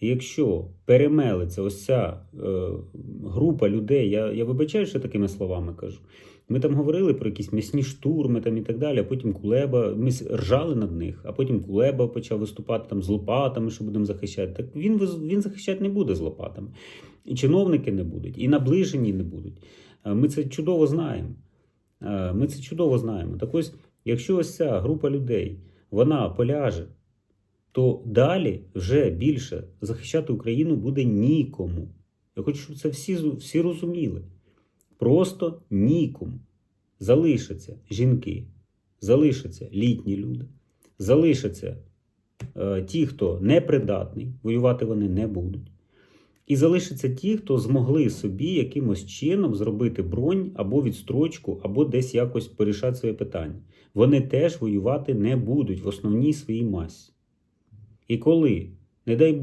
І якщо перемелиться ось ця е, група людей, я, я вибачаю, що такими словами кажу. Ми там говорили про якісь м'ясні штурми там і так далі, а потім Кулеба, ми ржали над них, а потім Кулеба почав виступати там з лопатами, що будемо захищати. Так він, він захищати не буде з лопатами. І чиновники не будуть, і наближені не будуть. Е, Ми це чудово знаємо. Е, Ми це чудово знаємо. Так ось, якщо ось ця група людей вона поляже, то далі вже більше захищати Україну буде нікому. Я хочу, щоб це всі, всі розуміли. Просто нікому. Залишаться жінки, залишаться літні люди, залишаться е, ті, хто непридатний, воювати вони не будуть. І залишаться ті, хто змогли собі якимось чином зробити бронь або відстрочку, або десь якось порішати своє питання. Вони теж воювати не будуть в основній своїй масі. І коли, не дай Бог,